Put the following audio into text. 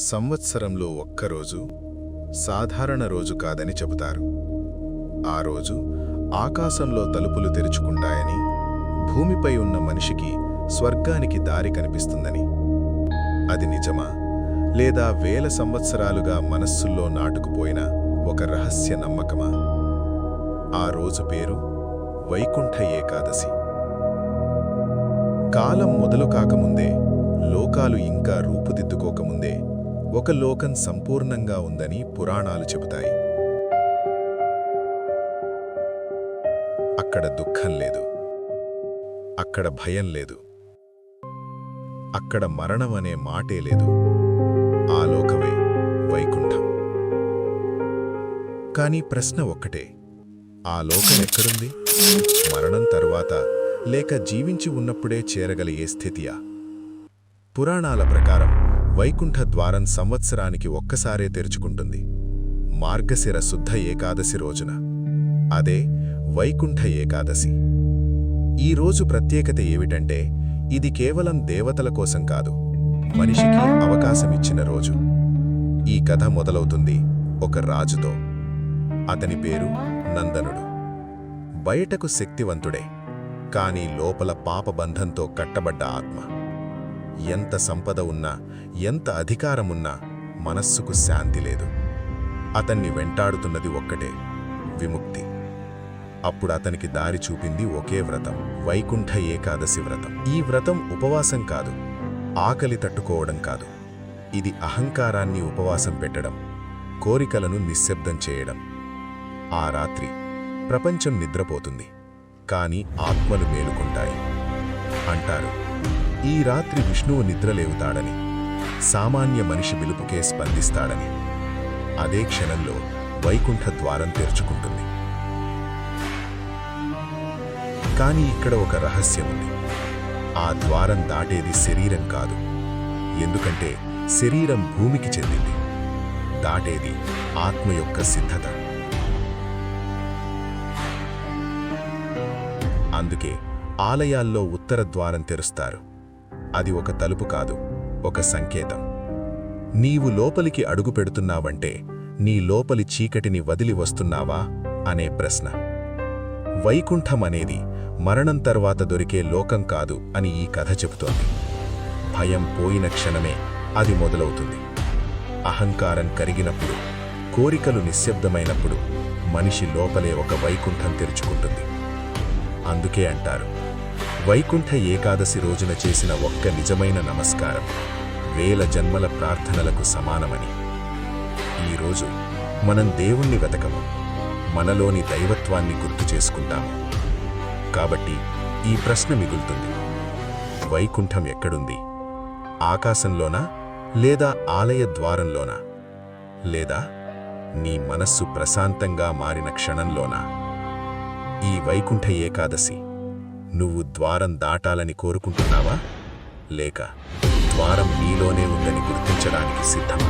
సంవత్సరంలో ఒక్కరోజు సాధారణ రోజు కాదని చెబుతారు. ఆ రోజు ఆకాశంలో తలుపులు తెరుచుకుంటాయని భూమిపై ఉన్న మనిషికి స్వర్గానికి దారి కనిపిస్తుందని. అది నిజమా? లేదా వేల సంవత్సరాలుగా మనస్సుల్లో నాటుకుపోయిన ఒక రహస్య నమ్మకమా? ఆ రోజు పేరు వైకుంఠ ఏకాదశి. కాలం మొదలు కాకముందే లోకాలు ఇంకా రూపుదిద్దుకోకముందే ఒక లోకం సంపూర్ణంగా ఉందని పురాణాలు చెబుతాయి. అక్కడ దుఃఖం లేదు. అక్కడ భయం లేదు. అక్కడ మరణం అనే మాటే లేదు. ఆ లోకమే వైకుంఠం. కానీ ప్రశ్న ఒక్కటే. ఆ లోకం ఎక్కడుంది? మరణం తరువాత లేక జీవించి ఉన్నప్పుడే చేరగలిగే స్థితియా? పురాణాల ప్రకారం వైకుంఠ ద్వారం సంవత్సరానికి ఒక్కసారే తెరుచుకుంటుంది. మార్గశిర శుద్ధ ఏకాదశి రోజున. అదే వైకుంఠ ఏకాదశి. ఈ రోజు ప్రత్యేకత ఏమిటంటే ఇది కేవలం దేవతల కోసం కాదు మనిషికి అవకాశమిచ్చిన రోజు. ఈ కథ మొదలవుతుంది ఒక రాజుతో. అతని పేరు నందనుడు. బయటకు శక్తివంతుడే కాని లోపల పాపబంధంతో కట్టబడ్డ ఆత్మ. ఎంత సంపద ఉన్నా ఎంత అధికారమున్నా మనస్సుకు శాంతి లేదు. అతన్ని వెంటాడుతున్నది ఒక్కటే విముక్తి. అప్పుడు అతనికి దారి చూపింది ఒకే వ్రతం వైకుంఠ ఏకాదశి వ్రతం. ఈ వ్రతం ఉపవాసం కాదు ఆకలి తట్టుకోవడం కాదు. ఇది అహంకారాన్ని ఉపవాసం పెట్టడం కోరికలను నిశ్శబ్దం చేయడం. ఆ రాత్రి ప్రపంచం నిద్రపోతుంది కాని ఆత్మలు మేలుకుంటాయి అంటారు. ఈ రాత్రి విష్ణువు నిద్రలేవుతాడని సామాన్య మనిషి పిలుపుకే స్పందిస్తాడని అదే క్షణంలో వైకుంఠ ద్వారం తెరుచుకుంటుంది. కాని ఇక్కడ ఒక రహస్యం ఉంది ఆ ద్వారం దాటేది శరీరం కాదు. ఎందుకంటే శరీరం భూమికి చెందింది. దాటేది ఆత్మ యొక్క సిద్ధత. అందుకే ఆలయాల్లో ఉత్తర ద్వారం తెరుస్తారు. అది ఒక తలుపు కాదు ఒక సంకేతం. నీవు లోపలికి అడుగు పెడుతున్నావంటే నీ లోపలి చీకటిని వదిలి వస్తున్నావా? అనే ప్రశ్న. వైకుంఠం అనేది మరణం తర్వాత దొరికే లోకం కాదు అని ఈ కథ చెబుతోంది. భయం పోయిన క్షణమే అది మొదలవుతుంది. అహంకారం కరిగినప్పుడు కోరికలు నిశ్శబ్దమైనప్పుడు మనిషి లోపలే ఒక వైకుంఠం తెరుచుకుంటుంది. అందుకే అంటారు వైకుంఠ ఏకాదశి రోజున చేసిన ఒక్క నిజమైన నమస్కారం వేల జన్మల ప్రార్థనలకు సమానమని. ఈరోజు మనం దేవుణ్ణి వెతకము మనలోని దైవత్వాన్ని గుర్తు చేసుకుంటాము. కాబట్టి ఈ ప్రశ్న మిగులుతుంది. వైకుంఠం ఎక్కడుంది? ఆకాశంలోనా లేదా ఆలయ ద్వారంలోనా? లేదా నీ మనస్సు ప్రశాంతంగా మారిన క్షణంలోనా? ఈ వైకుంఠ ఏకాదశి నువ్వు ద్వారం దాటాలని కోరుకుంటున్నావా? లేక ద్వారం నీలోనే ఉందని గుర్తించడానికి సిద్ధమా?